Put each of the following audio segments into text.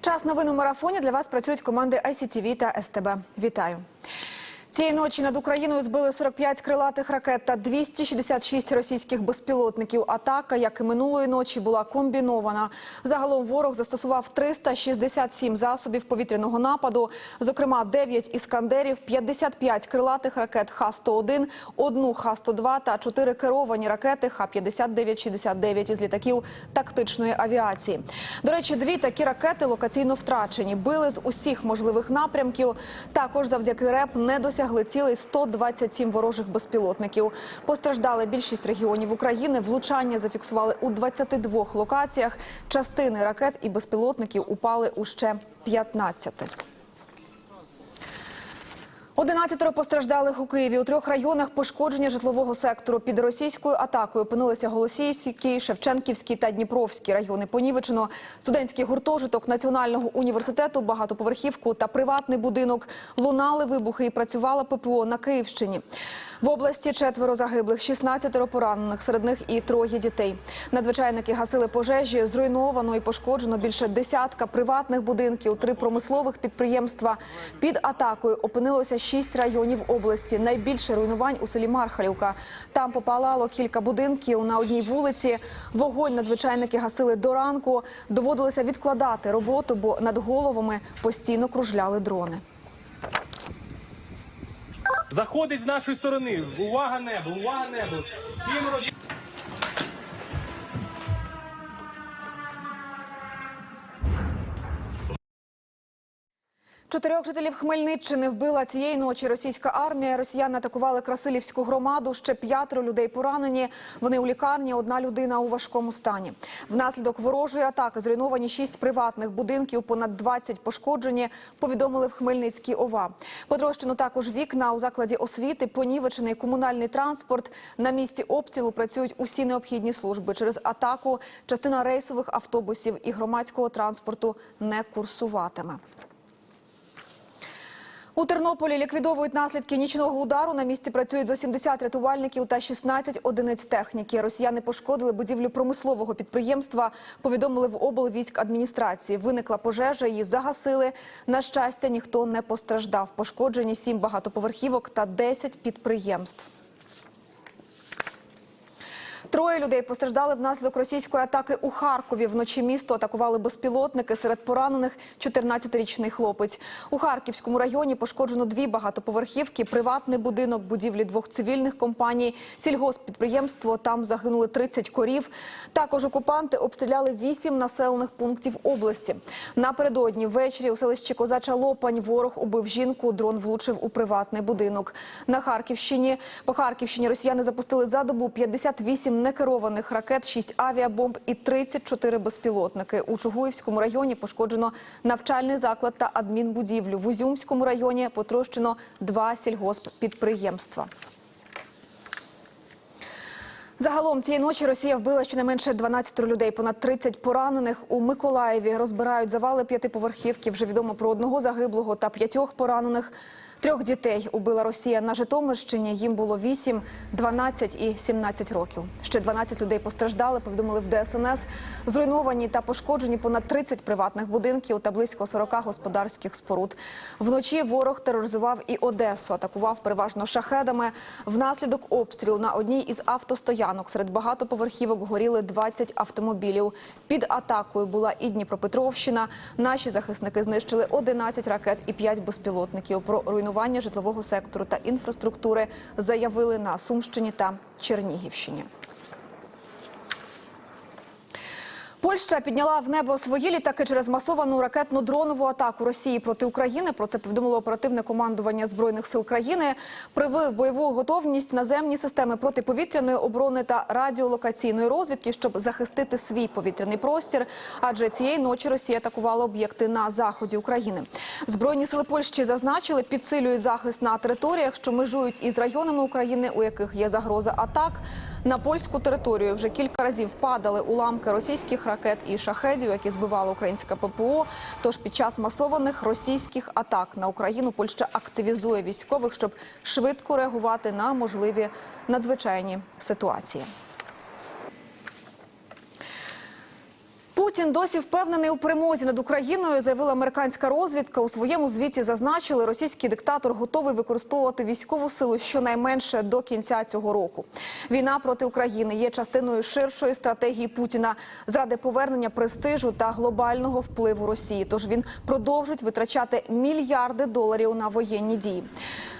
Час новин у марафоні для вас працюють команди ICTV та СТБ. Вітаю. Цієї ночі над Україною збили 45 крилатих ракет та 266 російських безпілотників. Атака, як і минулої ночі, була комбінована. Загалом ворог застосував 367 засобів повітряного нападу, зокрема 9 іскандерів, 55 крилатих ракет Х-101, одну Х-102 та 4 керовані ракети Х-59-69 із літаків тактичної авіації. До речі, дві такі ракети локаційно втрачені. Били з усіх можливих напрямків. Також завдяки РЕП не досягли цілей 127 ворожих безпілотників. Постраждали більшість регіонів України. Влучання зафіксували у 22 локаціях. Частини ракет і безпілотників упали у ще 15. Одинадцятеро постраждалих у Києві. У трьох районах пошкодження житлового сектору. Під російською атакою опинилися Голосіївський, Шевченківський та Дніпровський райони. Понівечено студентський гуртожиток Національного університету, багатоповерхівку та приватний будинок. Лунали вибухи і працювала ППО на Київщині. В області четверо загиблих, 16 поранених, серед них і троє дітей. Надзвичайники гасили пожежі, зруйновано і пошкоджено більше десятка приватних будинків, три промислових підприємства. Під атакою опинилося шість районів області. Найбільше руйнувань у селі Мархалівка. Там попалало кілька будинків на одній вулиці. Вогонь надзвичайники гасили до ранку. Доводилося відкладати роботу, бо над головами постійно кружляли дрони. Заходить з нашої сторони. Увага небо, увага небо. Всім Чотирьох жителів Хмельниччини вбила цієї ночі російська армія. Росіяни атакували Красилівську громаду. Ще п'ятеро людей поранені. Вони у лікарні. Одна людина у важкому стані. Внаслідок ворожої атаки зруйновані шість приватних будинків. Понад 20 пошкоджені. Повідомили в Хмельницькій ОВА. Потрощено також вікна у закладі освіти. Понівечений комунальний транспорт. На місці обстрілу працюють усі необхідні служби. Через атаку частина рейсових автобусів і громадського транспорту не курсуватиме. У Тернополі ліквідовують наслідки нічного удару. На місці працюють зо 70 рятувальників та 16 одиниць техніки. Росіяни пошкодили будівлю промислового підприємства. Повідомили в облвійськ адміністрації. Виникла пожежа, її загасили. На щастя, ніхто не постраждав. Пошкоджені сім багатоповерхівок та 10 підприємств. Троє людей постраждали внаслідок російської атаки у Харкові. Вночі місто атакували безпілотники. Серед поранених 14-річний хлопець. У Харківському районі пошкоджено дві багатоповерхівки, приватний будинок, будівлі двох цивільних компаній, сільгосппідприємство. Там загинули 30 корів. Також окупанти обстріляли вісім населених пунктів області. Напередодні ввечері у селищі Козача Лопань ворог убив жінку. Дрон влучив у приватний будинок. На Харківщині по Харківщині росіяни запустили за добу 58 некерованих ракет, 6 авіабомб і 34 безпілотники. У Чугуївському районі пошкоджено навчальний заклад та адмінбудівлю. В Узюмському районі потрощено два сільгосппідприємства. Загалом цієї ночі Росія вбила щонайменше 12 людей, понад 30 поранених. У Миколаєві розбирають завали п'ятиповерхівки. Вже відомо про одного загиблого та п'ятьох поранених. Трьох дітей убила Росія на Житомирщині. Їм було 8, 12 і 17 років. Ще 12 людей постраждали, повідомили в ДСНС. Зруйновані та пошкоджені понад 30 приватних будинків та близько 40 господарських споруд. Вночі ворог тероризував і Одесу, атакував переважно шахедами. Внаслідок обстрілу на одній із автостоянок серед багатоповерхівок горіли 20 автомобілів. Під атакою була і Дніпропетровщина. Наші захисники знищили 11 ракет і 5 безпілотників. Про руйнування житлового сектору та інфраструктури заявили на Сумщині та Чернігівщині. Польща підняла в небо свої літаки через масовану ракетну дронову атаку Росії проти України. Про це повідомило оперативне командування збройних сил країни. Привели в бойову готовність наземні системи протиповітряної оборони та радіолокаційної розвідки, щоб захистити свій повітряний простір. Адже цієї ночі Росія атакувала об'єкти на заході України. Збройні сили Польщі зазначили, підсилюють захист на територіях, що межують із районами України, у яких є загроза атак. На польську територію вже кілька разів падали уламки російських ракет і шахедів, які збивала українська ППО. Тож під час масованих російських атак на Україну Польща активізує військових, щоб швидко реагувати на можливі надзвичайні ситуації. Путін досі впевнений у перемозі над Україною, заявила американська розвідка. У своєму звіті зазначили, російський диктатор готовий використовувати військову силу щонайменше до кінця цього року. Війна проти України є частиною ширшої стратегії Путіна заради повернення престижу та глобального впливу Росії. Тож він продовжить витрачати мільярди доларів на воєнні дії.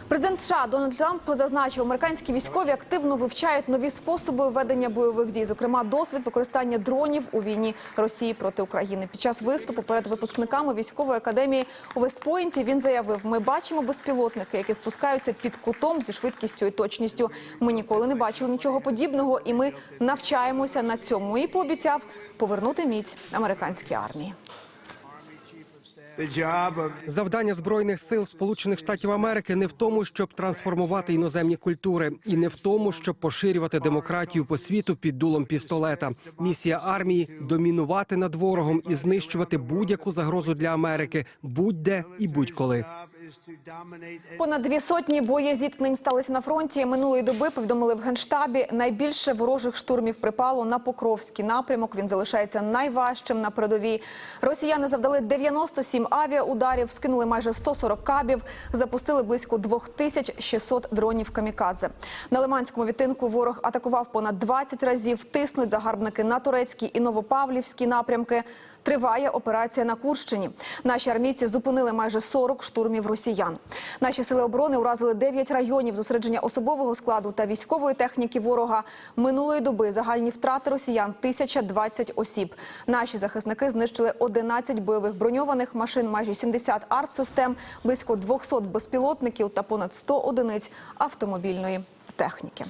Президент США Дональд Трамп зазначив, американські військові активно вивчають нові способи ведення бойових дій, зокрема досвід використання дронів у війні Росії проти України. Під час виступу перед випускниками військової академії у Вестпойнті він заявив: ми бачимо безпілотники, які спускаються під кутом зі швидкістю і точністю. Ми ніколи не бачили нічого подібного, і ми навчаємося на цьому. І пообіцяв повернути міць американській армії. Завдання збройних сил Сполучених Штатів Америки не в тому, щоб трансформувати іноземні культури, і не в тому, щоб поширювати демократію по світу під дулом пістолета. Місія армії домінувати над ворогом і знищувати будь-яку загрозу для Америки, будь-де і будь-коли. Понад дві сотні боєзіткнень сталися на фронті. Минулої доби повідомили в генштабі. Найбільше ворожих штурмів припало на Покровський напрямок. Він залишається найважчим на передовій. Росіяни завдали 97 авіаударів, скинули майже 140 кабів, запустили близько 2600 дронів камікадзе. На Лиманському відтинку ворог атакував понад 20 разів. Тиснуть загарбники на турецький і новопавлівський напрямки. Триває операція на Курщині. Наші армійці зупинили майже 40 штурмів росіян. Наші сили оборони уразили 9 районів зосередження особового складу та військової техніки ворога. Минулої доби загальні втрати росіян 1020 осіб. Наші захисники знищили 11 бойових броньованих машин, майже 70 артсистем, близько 200 безпілотників та понад 100 одиниць автомобільної техніки.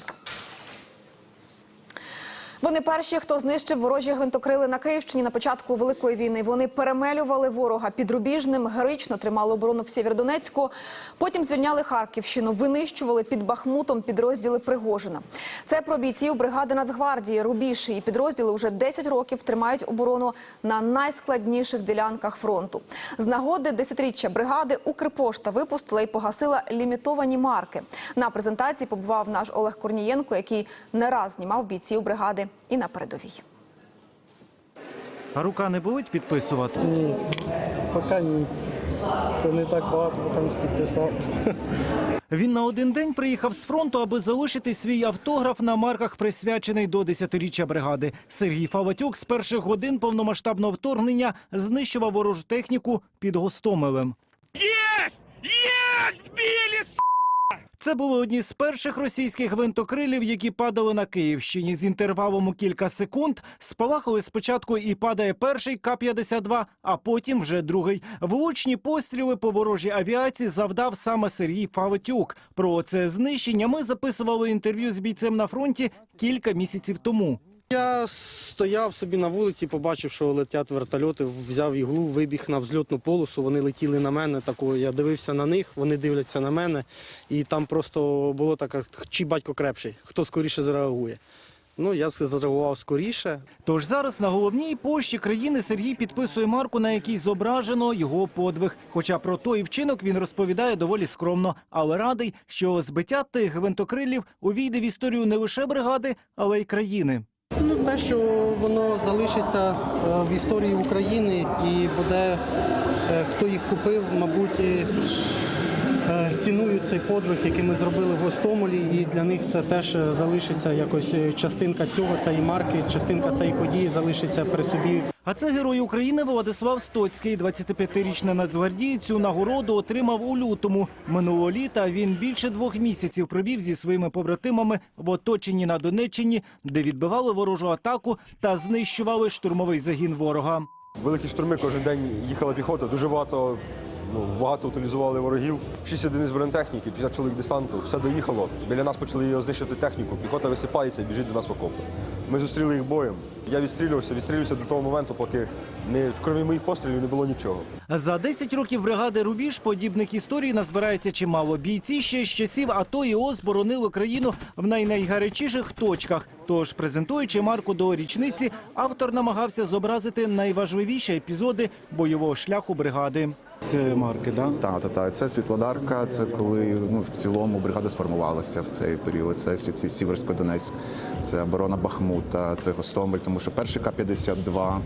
Вони перші, хто знищив ворожі гвинтокрили на Київщині на початку великої війни. Вони перемелювали ворога під Рубіжним, героїчно тримали оборону в Сєвєродонецьку. Потім звільняли Харківщину, винищували під Бахмутом підрозділи Пригожина. Це про бійців бригади Нацгвардії Рубіж. Її підрозділи вже 10 років тримають оборону на найскладніших ділянках фронту. З нагоди десятиріччя бригади Укрпошта випустила і погасила лімітовані марки. На презентації побував наш Олег Корнієнко, який не раз знімав бійців бригади і на передовій. А рука не болить підписувати? Ні, поки ні. Це не так багато, не підписав. Він на один день приїхав з фронту, аби залишити свій автограф на марках, присвячений до десятиріччя бригади. Сергій Фаватюк з перших годин повномасштабного вторгнення знищував ворожу техніку під Гостомелем. Єсть! Єсть! Збили, Це були одні з перших російських гвинтокрилів, які падали на Київщині. З інтервалом у кілька секунд спалахали спочатку і падає перший К-52, а потім вже другий. Влучні постріли по ворожій авіації завдав саме Сергій Фавитюк. Про це знищення ми записували інтерв'ю з бійцем на фронті кілька місяців тому. Я стояв собі на вулиці, побачив, що летять вертольоти, взяв іглу, вибіг на взльотну полосу. Вони летіли на мене. Таку я дивився на них, вони дивляться на мене, і там просто було таке, чий батько крепший, хто скоріше зреагує. Ну, я зреагував скоріше. Тож зараз на головній пошті країни Сергій підписує марку, на якій зображено його подвиг. Хоча про той вчинок він розповідає доволі скромно, але радий, що збиття тих гвинтокрилів увійде в історію не лише бригади, але й країни. Ну, те, що воно залишиться е, в історії України і буде, е, хто їх купив, мабуть, цінують цей подвиг, який ми зробили в Гостомелі, і для них це теж е, залишиться якось е, частинка цього, цієї марки, частинка цієї події залишиться при собі А це герой України Владислав Стоцький. 25-річний нацгвардієць цю нагороду отримав у лютому. Минулого літа він більше двох місяців провів зі своїми побратимами в оточенні на Донеччині, де відбивали ворожу атаку та знищували штурмовий загін ворога. Великі штурми кожен день їхала піхота, дуже багато, ну, багато утилізували ворогів. Шість одиниць бронетехніки, 50 чоловік десанту, все доїхало. Біля нас почали його знищити техніку. Піхота висипається і біжить до нас в окопи. Ми зустріли їх боєм. Я відстрілювався, відстрілювався до того моменту, поки не, крім моїх пострілів не було нічого. За 10 років бригади Рубіж подібних історій назбирається чимало. Бійці ще з часів АТО і ООС боронили країну в найнайгарячіших точках. Тож, презентуючи марку до річниці, автор намагався зобразити найважливіші епізоди бойового шляху бригади. Це марки, да? Так, так, так. Це Світлодарка. Це коли ну в цілому бригада сформувалася в цей період. Це Сі- Сі- Сіверсько-Донецьк, це оборона Бахмута, це Гостомель. Тому що перший К-52,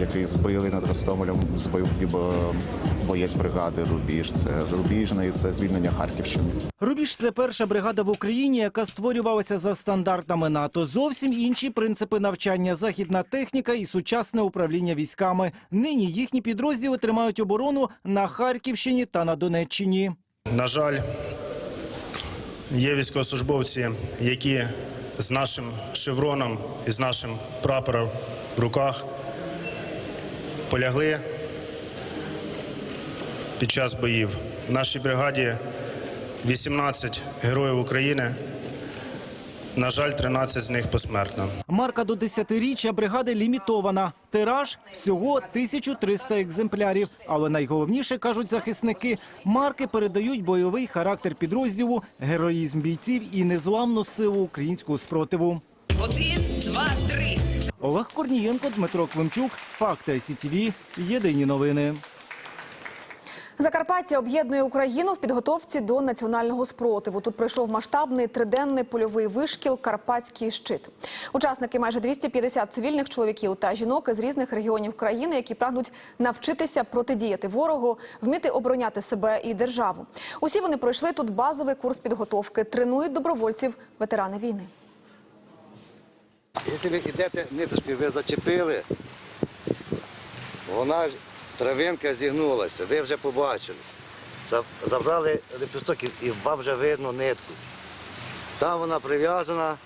який збили над Гостомелем, збив боєць бригади Рубіж. Це Рубіжний, це звільнення Харківщини. Рубіж це перша бригада в Україні, яка створювалася за стандартами НАТО. Зовсім інші принципи навчання, західна техніка і сучасне управління військами. Нині їхні підрозділи тримають оборону на Харківщині та на Донеччині. На жаль, є військовослужбовці, які з нашим шевроном і з нашим прапором в руках полягли під час боїв. В нашій бригаді 18 героїв України. На жаль, 13 з них посмертно. Марка до 10-річчя бригади лімітована. Тираж всього 1300 екземплярів. Але найголовніше, кажуть захисники, марки передають бойовий характер підрозділу, героїзм бійців і незламну силу українського спротиву. Один, два, три. Олег Корнієнко, Дмитро Климчук, Факти СІТВ, Єдині новини. Закарпаття об'єднує Україну в підготовці до національного спротиву. Тут пройшов масштабний триденний польовий вишкіл Карпатський щит. Учасники майже 250 цивільних чоловіків та жінок із різних регіонів країни, які прагнуть навчитися протидіяти ворогу, вміти обороняти себе і державу. Усі вони пройшли тут базовий курс підготовки, тренують добровольців ветерани війни. Якщо ви йдете ниточки, ви зачепили, вона ж травинка зігнулася, ви вже побачили. Забрали лепісток і- вам вже видно нитку. Там вона прив'язана,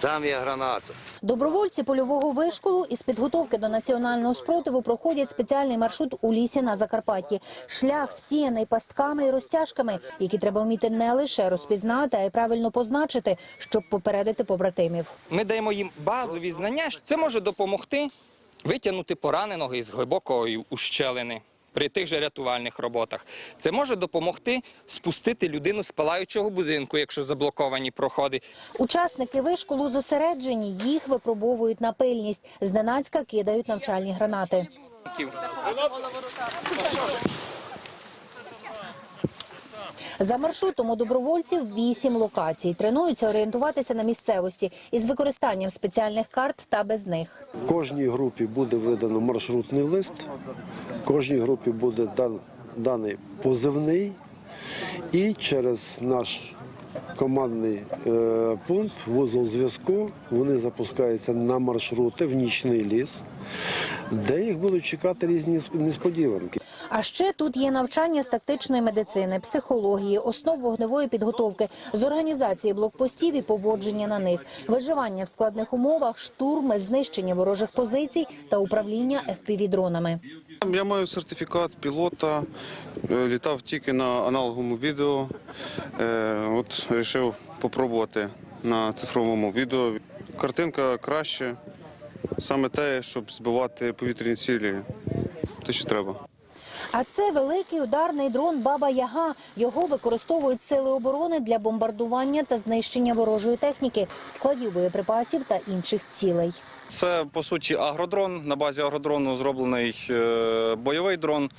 там є граната. Добровольці польового вишколу із підготовки до національного спротиву проходять спеціальний маршрут у лісі на Закарпатті. Шлях всіяний пастками і розтяжками, які треба вміти не лише розпізнати, а й правильно позначити, щоб попередити побратимів. Ми даємо їм базові знання. Це може допомогти витягнути пораненого із глибокої ущелини при тих же рятувальних роботах. Це може допомогти спустити людину з палаючого будинку, якщо заблоковані проходи. Учасники вишколу зосереджені, їх випробовують на пильність. Зненацька кидають навчальні гранати. За маршрутом у добровольців вісім локацій. Тренуються орієнтуватися на місцевості із використанням спеціальних карт та без них. Кожній групі буде видано маршрутний лист, кожній групі буде дан, даний позивний, і через наш командний е, пункт, вузол зв'язку, вони запускаються на маршрути в нічний ліс, де їх будуть чекати різні несподіванки. А ще тут є навчання з тактичної медицини, психології, основ вогневої підготовки, з організації блокпостів і поводження на них, виживання в складних умовах, штурми, знищення ворожих позицій та управління FPV-дронами. Я маю сертифікат пілота, е, літав тільки на аналоговому відео. Е, От вирішив спробувати на цифровому відео. Картинка краще, саме те, щоб збивати повітряні цілі, те, що треба. А це великий ударний дрон Баба Яга. Його використовують сили оборони для бомбардування та знищення ворожої техніки, складів боєприпасів та інших цілей. Це по суті агродрон. На базі агродрону зроблений е, бойовий дрон.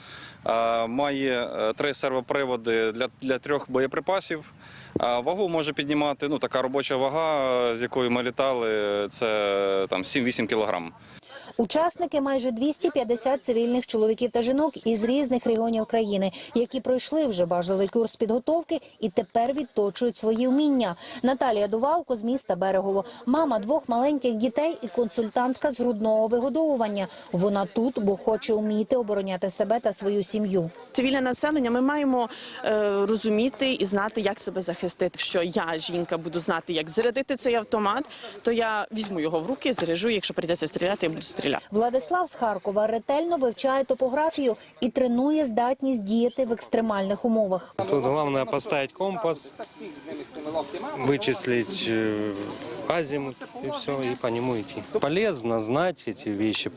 Е, Має е, три сервоприводи для, для трьох боєприпасів. Вагу може піднімати. Ну така робоча вага, з якою ми літали. Це там 7-8 кілограм. Учасники майже 250 цивільних чоловіків та жінок із різних регіонів країни, які пройшли вже базовий курс підготовки і тепер відточують свої вміння. Наталія Дувалко з міста Берегово, мама двох маленьких дітей і консультантка з грудного вигодовування. Вона тут, бо хоче вміти обороняти себе та свою сім'ю. Цивільне населення ми маємо е, розуміти і знати, як себе захистити. Якщо я, жінка, буду знати, як зарядити цей автомат, то я візьму його в руки, заряжу. Якщо прийдеться стріляти, я буду стріляти. Владислав з Харкова ретельно вивчає топографію і тренує здатність діяти в екстремальних умовах. Тут головне поставити компас, вичислити, е, азимут, и все, и по нему идти. Полезно знать эти вещи,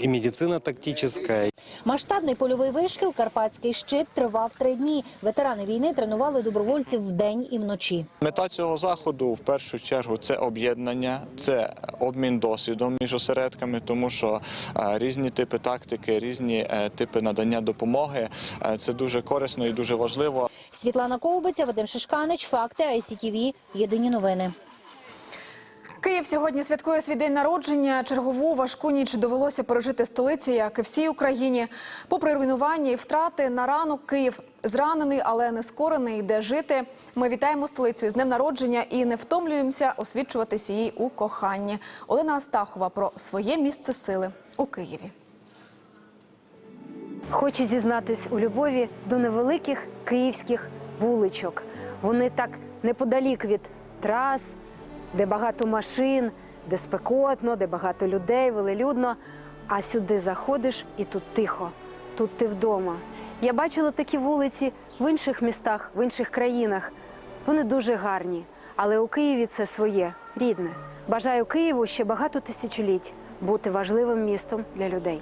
и медицина тактическая, Масштабний польовий вишкіл Карпатський щит тривав три дні. Ветерани війни тренували добровольців вдень і вночі. Мета цього заходу в першу чергу це об'єднання, це обмін досвідом між осередками, тому що е, різні типи тактики, різні е, типи надання допомоги е, це дуже корисно і дуже важливо. Світлана Ковбиця, Вадим Шишканич, Факти, ICTV, Єдині новини. Київ сьогодні святкує свій день народження. Чергову важку ніч довелося пережити столиці, як і всій Україні. Попри руйнування і втрати на ранок Київ зранений, але не скорений, йде жити. Ми вітаємо столицю із днем народження і не втомлюємося освічуватися їй у коханні. Олена Астахова про своє місце сили у Києві. Хочу зізнатись у любові до невеликих київських вуличок. Вони так неподалік від трас, де багато машин, де спекотно, де багато людей, велелюдно. А сюди заходиш і тут тихо, тут ти вдома. Я бачила такі вулиці в інших містах, в інших країнах. Вони дуже гарні, але у Києві це своє, рідне. Бажаю Києву ще багато тисячоліть бути важливим містом для людей.